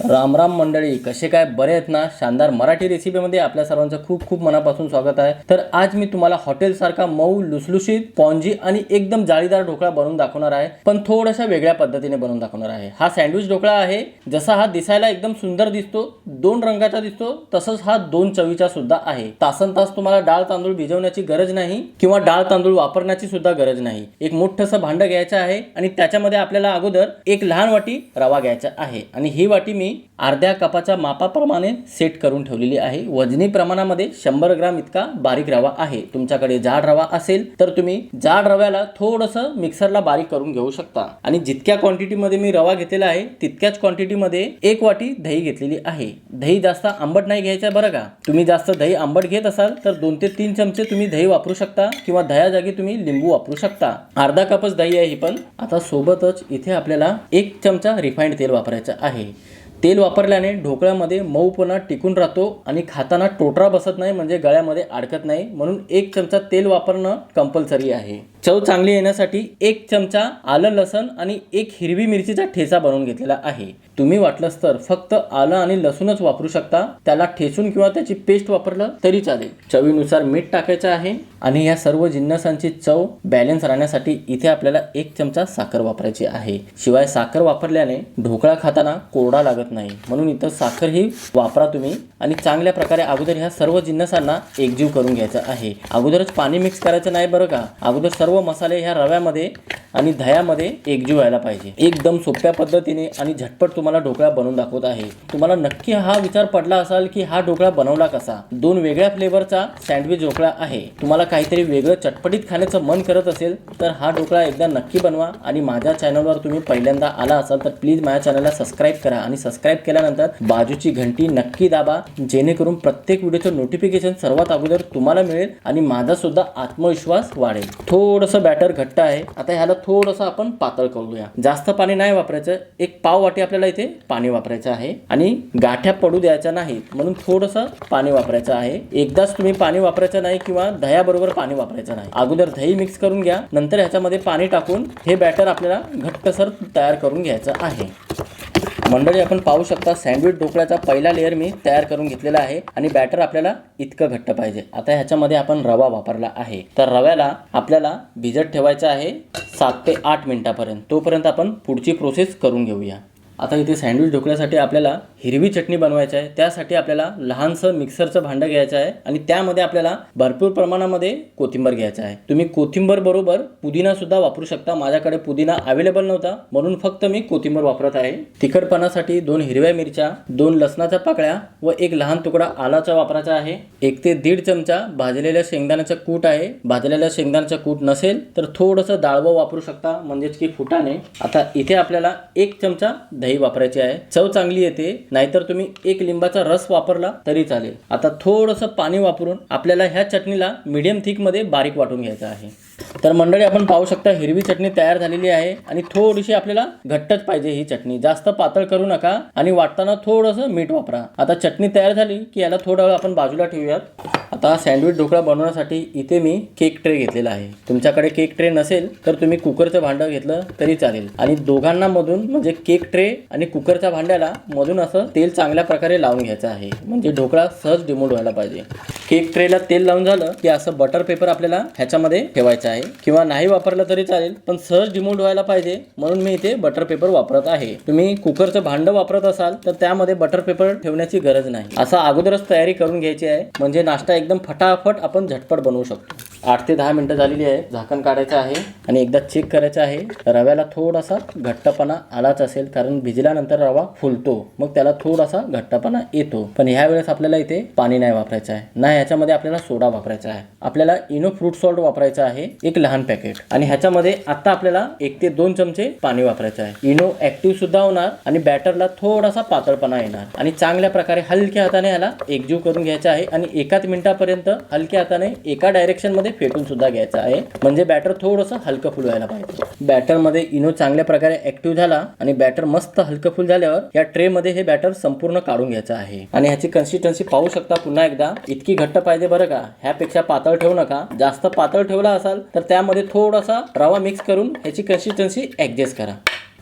रामराम मंडळी कसे काय? बरे आहेत ना? शानदार मराठी रेसिपीमध्ये आपल्या सर्वांचं खूप खूप मनापासून स्वागत आहे. तर आज मी तुम्हाला हॉटेलसारखा मऊ लुसलुशीत पॉन्जी आणि एकदम जाळीदार ढोकळा बनवून दाखवणार आहे पण थोड्याशा वेगळ्या पद्धतीने बनवून दाखवणार आहे. हा सँडविच ढोकळा आहे जसा हा दिसायला एकदम सुंदर दिसतो दोन रंगाचा दिसतो तसंच हा दोन चवीचा सुद्धा आहे. तासन तास तुम्हाला डाळ तांदूळ भिजवण्याची गरज नाही किंवा डाळ तांदूळ वापरण्याची सुद्धा गरज नाही. एक मोठंसं भांडं घ्यायचं आहे आणि त्याच्यामध्ये आपल्याला अगोदर एक लहान वाटी रवा घ्यायचा आहे आणि ही वाटी मी अर्ध्या कपाच्या मापाप्रमाणे सेट करून ठेवलेली आहे. वजनी प्रमाणामध्ये शंभर ग्राम इतका बारीक रवा आहे. तुमच्याकडे जाड रवा असेल तर तुम्ही जाड रव्याला थोडंसं मिक्सरला बारीक करून घेऊ शकता. आणि जितक्या क्वांटिटीमध्ये मी रवा घेतलेला आहे तितक्याच क्वांटिटीमध्ये एक वाटी दही घेतलेली आहे. दही जास्त आंबट नाही घ्यायचं बरं का? तुम्ही जास्त दही आंबट घेत असाल तर दोन ते तीन चमचे तुम्ही दही वापरू शकता किंवा दह्या जागी तुम्ही लिंबू वापरू शकता. अर्धा कपच दही आहे ही पण. आता सोबतच इथे आपल्याला एक चमचा रिफाईंड तेल वापरायचं आहे. तेल वापरल्याने ढोकळ्यामध्ये मऊपणा टिकून राहतो आणि खाताना टोटरा बसत नाही म्हणजे गळ्यामध्ये अडकत नाही. म्हणून एक चमचा तेल वापरणं कंपल्सरी आहे. चव चांगली येण्यासाठी एक चमचा आलं लसण आणि एक हिरवी मिरचीचा ठेचा बनवून घेतलेला आहे. तुम्ही वाटलंच तर फक्त आलं आणि लसूणच वापरू शकता. त्याला ठेचून किंवा त्याची पेस्ट वापरलं तरी चालेल. चवीनुसार मीठ टाकायचं आहे आणि या सर्व जिन्नसांची चव बॅलन्स राहण्यासाठी इथे आपल्याला एक चमचा साखर वापरायची आहे. शिवाय साखर वापरल्याने ढोकळा खाताना कोरडा लागत नाही. म्हणून इथं साखर ही वापरा तुम्ही आणि चांगल्या प्रकारे अगोदर ह्या सर्व जिन्नसांना एकजीव करून घ्यायचं आहे. अगोदरच पाणी मिक्स करायचं नाही बरं का? अगोदर सर्व मसाले ह्या रव्यामध्ये आणि दह्यामध्ये एकजीव व्हायला पाहिजे. एकदम सोप्या पद्धतीने आणि झटपट तुम्हाला ढोकळा बनवून दाखवत आहे. तुम्हाला नक्की हा विचार पडला असाल की हा ढोकळा बनवला कसा? दोन वेगळ्या फ्लेवरचा सँडविच ढोकळा आहे. तुम्हाला काहीतरी वेगळं चटपटीत खाण्याचं मन करत असेल तर हा ढोकळा एकदा नक्की बनवा आणि माझ्या चॅनलवर तुम्ही पहिल्यांदा आला असाल तर प्लीज माझ्या चॅनलला सबस्क्राईब करा आणि सबस्क्राईब केल्यानंतर बाजूची घंटी नक्की दाबा जेणेकरून प्रत्येक व्हिडिओचं नोटिफिकेशन सर्वात अगोदर तुम्हाला मिळेल आणि माझा सुद्धा आत्मविश्वास वाढेल. थोडंसं बॅटर घट्ट आहे. आता ह्याला थोडंसं आपण पातळ करूया. जास्त पाणी नाही वापरायचं. एक पाव वाटी आपल्याला इथे पाणी वापरायचं आहे. आणि गाठ्या पडू द्यायच्या नाहीत म्हणून थोडंसं पाणी वापरायचं आहे. एकदाच तुम्ही पाणी वापरायचं नाही किंवा दह्याबरोबर पाणी वापरायचं नाही. अगोदर दही मिक्स करून घ्या. नंतर ह्याच्यामध्ये पाणी टाकून हे बॅटर आपल्याला घट्टसर तयार करून घ्यायचं आहे. मंडळी आपण पाहू शकता सँडविच ढोकळ्याचा पहिला लेअर मी तयार करून घेतलेला आहे आणि बॅटर आपल्याला इतकं घट्ट पाहिजे. आता ह्याच्यामध्ये आपण रवा वापरला आहे. तर रव्याला आपल्याला भिजत ठेवायचं आहे सात ते आठ मिनिटापर्यंत. तोपर्यंत आपण पुढची प्रोसेस करून घेऊया. आता इथे सँडविच ढोकळ्यासाठी आपल्याला हिरवी चटणी बनवायची आहे. त्यासाठी आपल्याला लहानसं मिक्सरचं भांडं घ्यायचं आहे आणि त्यामध्ये आपल्याला भरपूर प्रमाणामध्ये कोथिंबर घ्यायचं आहे. तुम्ही कोथिंबर बरोबर पुदिना सुद्धा वापरू शकता. माझ्याकडे पुदिना अवेलेबल नव्हता. म्हणून फक्त मी कोथिंबर वापरत आहे. तिखटपणासाठी दोन हिरव्या मिरच्या दोन लसणाच्या पाकळ्या व एक लहान तुकडा आलाचा वापरायचा आहे. एक ते दीड चमचा भाजलेल्या शेंगदाण्याचं कूट आहे. भाजलेल्या शेंगदाण्याचं कूट नसेल तर थोडंसं डाळवं वापरू शकता. म्हणजेच की फुटाने आता इथे आपल्याला एक चमचा दही वापरायची आहे. चव चांगली येते नाहीतर तुम्ही एक लिंबाचा रस वापरला तरी चालेल. आता थोडंसं पाणी वापरून आपल्याला ह्या चटणीला मीडियम थिकमध्ये बारीक वाटून घ्यायचं आहे. तर मंडळी आपण पाहू शकता हिरवी चटणी तयार झालेली आहे आणि थोडीशी आपल्याला घट्टच पाहिजे ही चटणी. जास्त पातळ करू नका आणि वाटताना थोडंसं मीठ वापरा. आता चटणी तयार झाली की याला थोडा वेळ आपण बाजूला ठेवूयात. आता सँडविच ढोकळा बनवण्यासाठी इथे मी केक ट्रे घेतलेला आहे. तुमच्याकडे केक ट्रे नसेल तर तुम्ही कुकरचं भांडं घेतलं तरी चालेल. आणि दोघांना मधून म्हणजे केक ट्रे आणि कुकरच्या भांड्याला मधून असं तेल चांगल्या प्रकारे लावून घ्यायचं आहे. म्हणजे ढोकळा सहज डिमोल्ड व्हायला पाहिजे. केक ट्रेला तेल लावून झालं की असं बटर पेपर आपल्याला ह्याच्यामध्ये ठेवायचं आहे. किंवा नाही वापरलं तरी चालेल पण सहज डिमोल्ड व्हायला पाहिजे म्हणून मी इथे बटर पेपर वापरत आहे. तुम्ही कुकरचं भांडं वापरत असाल तर त्यामध्ये बटर पेपर ठेवण्याची गरज नाही. असं अगोदरच तयारी करून घ्यायची आहे म्हणजे नाश्ता एकदम फटाफट आपण झटपट बनवू शकतो. आठ ते दहा मिनटं झालेली आहे. झाकण काढायचं आहे आणि एकदा चेक करायचं आहे. रव्याला थोडासा घट्टपणा आलाच असेल कारण भिजल्यानंतर रवा फुलतो. मग त्याला थोडासा घट्टपणा येतो. पण ह्या वेळेस आपल्याला इथे पाणी नाही वापरायचं आहे. ना ह्याच्यामध्ये आपल्याला सोडा वापरायचा आहे. आपल्याला इनो फ्रूट सॉल्ट वापरायचं आहे एक लहान पॅकेट. आणि ह्याच्यामध्ये आता आपल्याला एक ते दोन चमचे पाणी वापरायचं आहे. इनो ऍक्टिव्ह सुद्धा होणार आणि बॅटरला थोडासा पातळपणा येणार. आणि चांगल्या प्रकारे हलक्या हाताने ह्याला एकजीव करून घ्यायचा आहे. आणि एकाच मिनिटापर्यंत हलक्या हाताने एका डायरेक्शनमध्ये फेटून सुद्धा घ्यायचं आहे. म्हणजे बॅटर थोडंसं हलकं फुल व्हायला पाहिजे. बॅटरमध्ये इनो चांगल्या प्रकारे ऍक्टिव्ह झाला आणि बॅटर मस्त हलकं फुल झाल्यावर या ट्रेमध्ये हे बॅटर संपूर्ण काढून घ्यायचं आहे. आणि ह्याची कन्सिस्टन्सी पाहू शकता पुन्हा एकदा. इतकी घट्ट पाहिजे बरं का. ह्यापेक्षा पातळ ठेवू नका. जास्त पातळ ठेवला असाल तर त्यामध्ये थोडासा रवा मिक्स करून ह्याची कन्सिस्टन्सी ऍडजस्ट करा.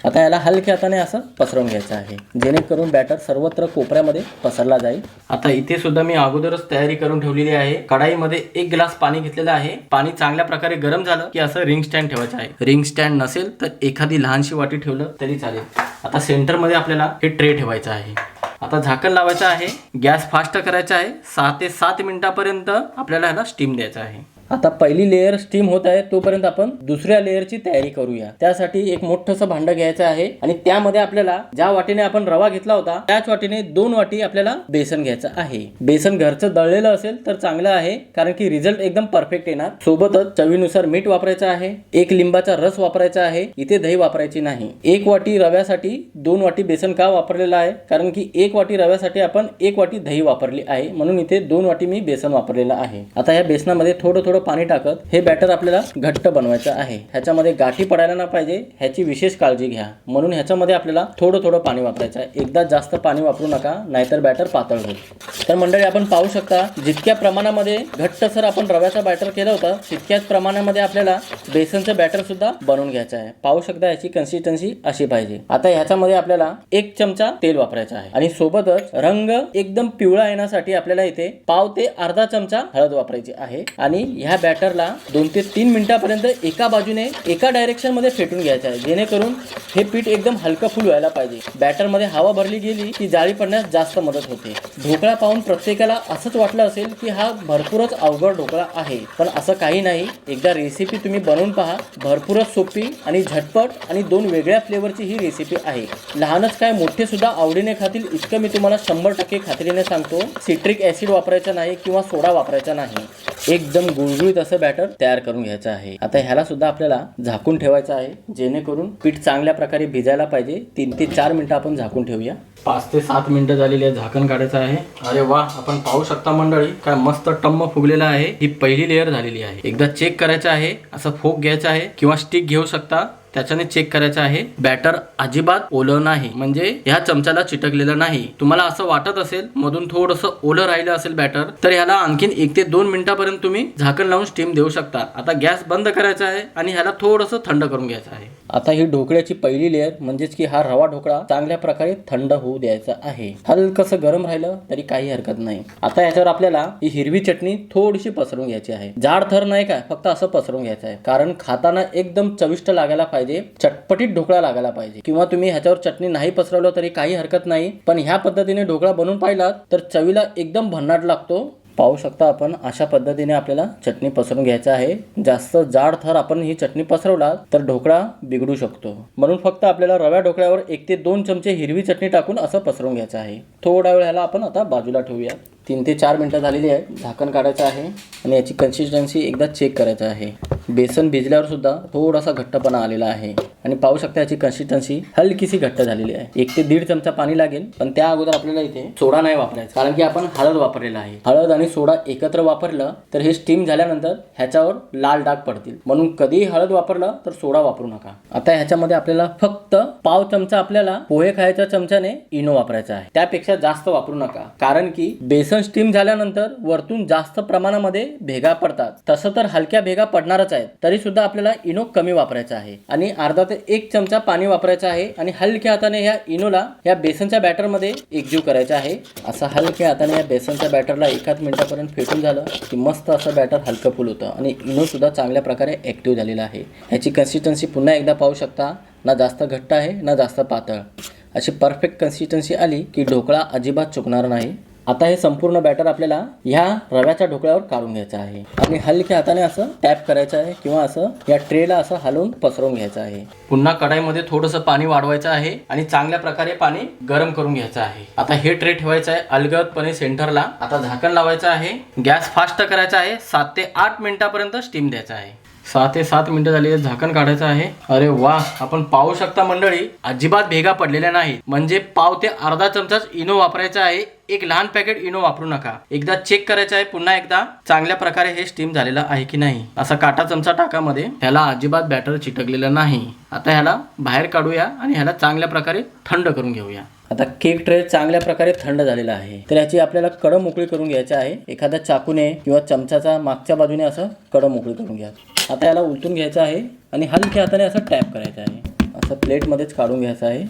आता याला हलक्या हाताने असं पसरवून घ्यायचं आहे. जेणेकरून बॅटर सर्वत्र कोपऱ्यामध्ये पसरला जाईल. आता इथे सुद्धा मी अगोदरच तयारी करून ठेवलेली आहे. कढाईमध्ये एक ग्लास पाणी घेतलेलं आहे. पाणी चांगल्या प्रकारे गरम झालं की असं रिंग स्टँड ठेवायचं आहे. रिंग स्टँड नसेल तर एखादी लहानशी वाटी ठेवलं तरी चालेल. आता सेंटरमध्ये आपल्याला हे ट्रे ठेवायचं आहे. आता झाकण लावायचं आहे. गॅस फास्ट करायचा आहे. सहा ते सात मिनिटापर्यंत आपल्याला ह्याला स्टीम द्यायचा आहे. आता पहिली लेअर स्टीम होत आहे तोपर्यंत आपण दुसऱ्या लेअरची तयारी करूया. त्यासाठी एक मोठंसं भांडं घ्यायचं आहे आणि त्यामध्ये आपल्याला ज्या वाटीने आपण रवा घेतला होता त्याच वाटीने दोन वाटी आपल्याला बेसन घ्यायचं आहे. बेसन घरचं दळलेलं असेल तर चांगलं आहे कारण की रिझल्ट एकदम परफेक्ट येणार. सोबतच चवीनुसार मीठ वापरायचं आहे एक लिंबाचा रस वापरायचा आहे इथे दही वापरायची नाही. एक वाटी रव्यासाठी दोन वाटी बेसन का वापरलेलं आहे? कारण की एक वाटी रव्यासाठी आपण एक वाटी दही वापरली आहे म्हणून इथे दोन वाटी मी बेसन वापरलेलं आहे. आता या बेसनामध्ये थोडं थोडं पाणी टाकत हे बॅटर आपल्याला घट्ट बनवायचं आहे. ह्याच्यामध्ये गाठी पडायला ना पाहिजे ह्याची विशेष काळजी घ्या. म्हणून ह्याच्यामध्ये आपल्याला थोडं थोडं पाणी वापरायचं आहे. एकदा जास्त पाणी वापरू नका नाहीतर बॅटर पातळ होईल. तर मंडळी आपण पाहू शकता जितक्या प्रमाणामध्ये घट्ट सर आपण रव्याचा बॅटर केलं होतं तितक्याच प्रमाणामध्ये आपल्याला बेसनचं बॅटर सुद्धा बनवून घ्यायचं आहे. पाहू शकता याची कन्सिस्टन्सी अशी पाहिजे. आता ह्याच्यामध्ये आपल्याला एक चमचा तेल वापरायचं आहे. आणि सोबतच रंग एकदम पिवळा येण्यासाठी आपल्याला इथे पाव ते अर्धा चमचा हळद वापरायची आहे. आणि ह्या ह्या बॅटरला दोन ते तीन मिनटापर्यंत एका बाजूने एका डायरेक्शनमध्ये फेटून घ्यायचं आहे. जेणेकरून हे पीठ एकदम हलकं फुल व्हायला पाहिजे. बॅटरमध्ये हवा भरली गेली की जाळी पडण्यास जास्त मदत होते. ढोकळा पाहून प्रत्येकाला असंच वाटलं असेल की हा भरपूरच अवघड ढोकळा आहे. पण असं काही नाही. एकदा रेसिपी तुम्ही बनवून पहा. भरपूरच सोपी आणि झटपट आणि दोन वेगळ्या फ्लेवरची ही रेसिपी आहे. लहानच काय मोठे सुद्धा आवडीने खातील इतकं मी तुम्हाला शंभर टक्के खात्रीने सांगतो. सिट्रिक ॲसिड वापरायचं नाही किंवा सोडा वापरायचा नाही. एकदम गुळगुळीत असं बॅटर तयार करून घ्यायचं आहे. आता ह्याला सुद्धा आपल्याला झाकून ठेवायचं आहे. जेणेकरून पीठ चांगल्या प्रकारे भिजायला पाहिजे. तीन ते चार मिनिटं आपण झाकून ठेवूया. पाच ते सात मिनिटं झालेली आहे झाकण काढायचं आहे. अरे वा आपण पाहू शकता मंडळी काय मस्त टम्म फुगलेला आहे. ही पहिली लेअर झालेली आहे. एकदा चेक करायचं आहे असं फोक घ्यायचं आहे किंवा स्टिक घेऊ शकता. त्याच्याने चेक करायचं आहे. बॅटर अजिबात ओलं नाही. म्हणजे ह्या चमच्याला चिटकलेलं नाही. तुम्हाला असं वाटत असेल मधून थोडंसं ओलं राहिलं असेल बॅटर तर ह्याला आणखीन एक ते दोन मिनिटापर्यंत तुम्ही झाकण लावून स्टीम देऊ शकता. आता गॅस बंद करायचा आहे आणि ह्याला थोडंसं थंड करून घ्यायचं आहे. आता ही ढोकळ्याची पहिली लेअर म्हणजेच की हा रवा ढोकळा चांगल्या प्रकारे थंड होऊ द्यायचा आहे. हलकसं गरम राहिलं तरी काही हरकत नाही. आता याच्यावर आपल्याला ही हिरवी चटणी थोडीशी पसरून घ्यायची आहे. जाड थर नाही काय फक्त असं पसरून घ्यायचं आहे. कारण खाताना एकदम चविष्ट लागायला पाहिजे. चटपटीत ढोकळा लागायला पाहिजे. किंवा तुम्ही ह्याच्यावर चटणी नाही पसरवलं तरी काही हरकत नाही पण ह्या पद्धतीने ढोकळा बनवून पाहिलात तर चवीला एकदम भन्नाट लागतो. पाहू शकता आपण अशा पद्धतीने आपल्याला चटणी पसरून घ्यायचं आहे. जास्त जाड थर आपण ही चटणी पसरवला तर ढोकळा बिघडू शकतो. म्हणून फक्त आपल्याला रव्या ढोकळ्यावर एक ते दोन चमचे हिरवी चटणी टाकून असं पसरवून घ्यायचं आहे. थोडा वेळ ह्याला आपण आता बाजूला ठेवूया तीन ते चार मिनटं झालेली आहे. झाकण काढायचं आहे आणि याची कन्सिस्टन्सी एकदा चेक करायचं आहे. बेसन भिजल्यावर सुद्धा थोडासा घट्टपणा आलेला आहे. आणि पाहू शकता याची कन्सिस्टन्सी हलकीशी घट्ट झालेली आहे. एक ते दीड चमचा पाणी लागेल पण त्या अगोदर आपल्याला इथे सोडा नाही वापरायचा. कारण की आपण हळद वापरलेला आहे. हळद आणि सोडा एकत्र वापरलं तर हे स्टीम झाल्यानंतर ह्याच्यावर लाल डाग पडतील. म्हणून कधीही हळद वापरलं तर सोडा वापरू नका. आता ह्याच्यामध्ये आपल्याला फक्त पाव चमचा आपल्याला पोहे खायच्या चमच्याने इनो वापरायचा आहे. त्यापेक्षा जास्त वापरू नका. कारण की बेसन स्टीम झाल्यानंतर वरतून जास्त प्रमाणामध्ये भेगा पडतात. तसं तर हलक्या भेगा पडणारच आहेत. तरी सुद्धा आपल्याला इनो कमी वापरायचा आहे. आणि अर्धा ते एक चमचा पाणी वापरायचं आहे आणि हलक्या हाताने ह्या इनोला या बेसनच्या बॅटरमध्ये एकजीव करायचा आहे. असं हलक्या हाताने या बेसनच्या बॅटरला एकाच मिनिटापर्यंत फेटून झालं की मस्त असं बॅटर हलकं फुल होतं आणि इनो सुद्धा चांगल्या प्रकारे ॲक्टिव्ह झालेला आहे. ह्याची कन्सिस्टन्सी पुन्हा एकदा पाहू शकता. ना जास्त घट्ट आहे ना जास्त पातळ. अशी परफेक्ट कन्सिस्टन्सी आली की ढोकळा अजिबात चुकणार नाही. आता हे संपूर्ण बॅटर आपल्याला ह्या रव्याच्या ढोकळ्यावर काढून घ्यायचं आहे. आणि हलक्या हाताने असं टॅप करायचं आहे किंवा असं या ट्रेला असं हलवून पसरवून घ्यायचं आहे. पुन्हा कढाईमध्ये थोडंसं पाणी वाढवायचं आहे आणि चांगल्या प्रकारे पाणी गरम करून घ्यायचं आहे. आता हे ट्रे ठेवायचं आहे अलगदपणे सेंटरला आता झाकण लावायचं आहे. गॅस फास्ट करायचा आहे. सात ते आठ मिनिटापर्यंत स्टीम द्यायचा आहे. सहा ते सात मिनिटं झाली झाकण काढायचं आहे. अरे वा आपण पाहू शकता मंडळी अजिबात भेगा पडलेल्या नाही म्हणजे पाव ते अर्धा चमचाच इनो वापरायचा आहे. एक लहान पॅकेट इनो वापरू नका. एकदा चेक करायचं आहे पुन्हा एकदा चांगल्या प्रकारे हे स्टीम झालेलं आहे की नाही? असा काटा चमचा टाकामध्ये ह्याला अजिबात बॅटर चिटकलेलं नाही. आता ह्याला बाहेर काढूया आणि ह्याला चांगल्या प्रकारे थंड करून घेऊया. आता केक ट्रे चांगल्या प्रकारे थंड झालेला आहे. तर याची आपल्याला कडं मोकळी करून घ्यायची आहे. एखाद्या चाकूने किंवा चमचाचा मागच्या बाजूने असं कडं मोकळी करून घ्या. आता याला उलटून घ्यायचं आहे आणि हलक्या हाताने असं टॅप करायचं आहे. असं प्लेटमध्येच काढून घ्यायचं आहे.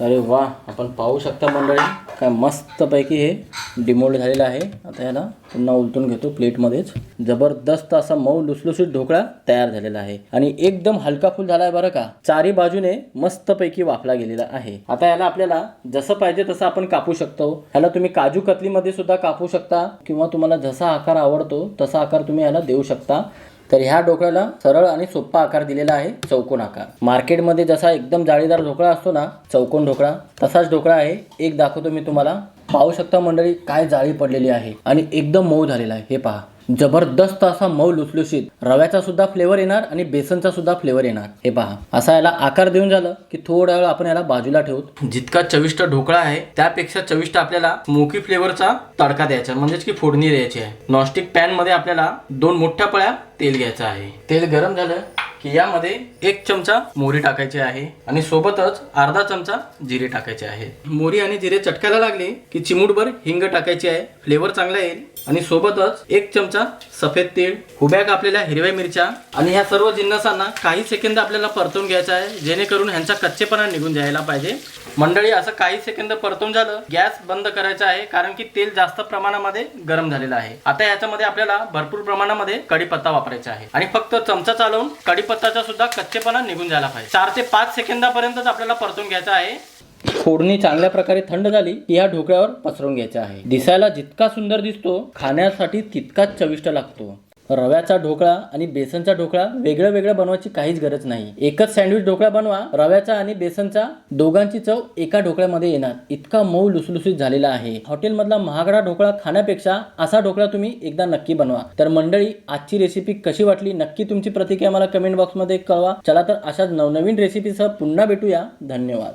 अरे वा आपण पाहू शकता मंडळी काय मस्तपैकी हे डिमोल्ड झालेलं आहे. आता याला पुन्हा उलटून घेतो प्लेटमध्येच जबरदस्त असा मऊ लुसलुसीत ढोकळा तयार झालेला आहे. आणि एकदम हलका फुल झाला आहे बरं का. चारी बाजूने मस्तपैकी वाफला गेलेला आहे. आता याला आपल्याला जसं पाहिजे तसं आपण कापू शकतो. ह्याला तुम्ही काजू कतलीमध्ये सुद्धा कापू शकता. किंवा तुम्हाला जसा आकार आवडतो तसा आकार तुम्ही याला देऊ शकता. तर ह्या ढोकळ्याला सरळ आणि सोप्पा आकार दिलेला आहे चौकोन आकार. मार्केटमध्ये जसा एकदम जाळीदार ढोकळा असतो ना चौकोन ढोकळा तसाच ढोकळा आहे. एक दाखवतो मी तुम्हाला. पाहू शकता मंडळी काय जाळी पडलेली आहे आणि एकदम मऊ झालेला आहे. हे पहा. जबरदस्त असा मऊ लुसलुशीत. रव्याचा सुद्धा फ्लेवर येणार आणि बेसनचा सुद्धा फ्लेवर येणार. हे पहा. असा याला आकार देऊन झालं की थोडा वेळ आपण याला बाजूला ठेवू जितका चविष्ट ढोकळा आहे त्यापेक्षा चविष्ट आपल्याला स्मोकी फ्लेवरचा तडका द्यायचा म्हणजेच की फोडणी द्यायची आहे. नॉनस्टिक पॅनमध्ये आपल्याला दोन मोठ्या पळ्या तेल घ्यायचं आहे. तेल गरम झालं की यामध्ये एक चमचा मोहरी टाकायची आहे आणि सोबतच अर्धा चमचा जिरे टाकायचे आहे. मोहरी आणि जिरे चटकायला लागले की चिमूटभर हिंग टाकायची आहे. फ्लेवर चांगला येईल. आणि सोबतच एक चमचा सफेद तीळ उभ्या कापलेल्या हिरव्या मिरच्या आणि ह्या सर्व जिन्नसांना काही सेकंद आपल्याला परतून घ्यायचा आहे. जेणेकरून ह्यांचा कच्चेपणा निघून जायला पाहिजे. मंडळी असं काही सेकंद परतून झालं गॅस बंद करायचा आहे कारण की तेल जास्त प्रमाणामध्ये गरम झालेलं आहे. आता याच्यामध्ये आपल्याला भरपूर प्रमाणामध्ये कढीपत्ता वापरायचा आहे. आणि फक्त चमचा चालवून कढीपत्ताचा सुद्धा कच्चेपणा निघून झाला पाहिजे. चार ते पाच सेकंदापर्यंतच आपल्याला परतून घ्यायचा आहे. फोडणी चांगल्या प्रकारे थंड झाली की ह्या ढोकळ्यावर पसरवून घ्यायचा आहे. दिसायला जितका सुंदर दिसतो खाण्यासाठी तितकाच चविष्ट लागतो. रव्याचा ढोकळा आणि बेसनचा ढोकळा वेगळं वेगळं बनवायची काहीच गरज नाही. एकच सँडविच ढोकळा बनवा रव्याचा आणि बेसनचा दोघांची चव एका ढोकळ्यामध्ये येणार. इतका मऊ लुसलुसीत झालेला आहे. हॉटेलमधला महागडा ढोकळा खाण्यापेक्षा असा ढोकळा तुम्ही एकदा नक्की बनवा. तर मंडळी आजची रेसिपी कशी वाटली नक्की तुमची प्रतिक्रिया मला कमेंट बॉक्समध्ये कळवा. चला तर अशाच नवनवीन रेसिपीसह पुन्हा भेटूया. धन्यवाद.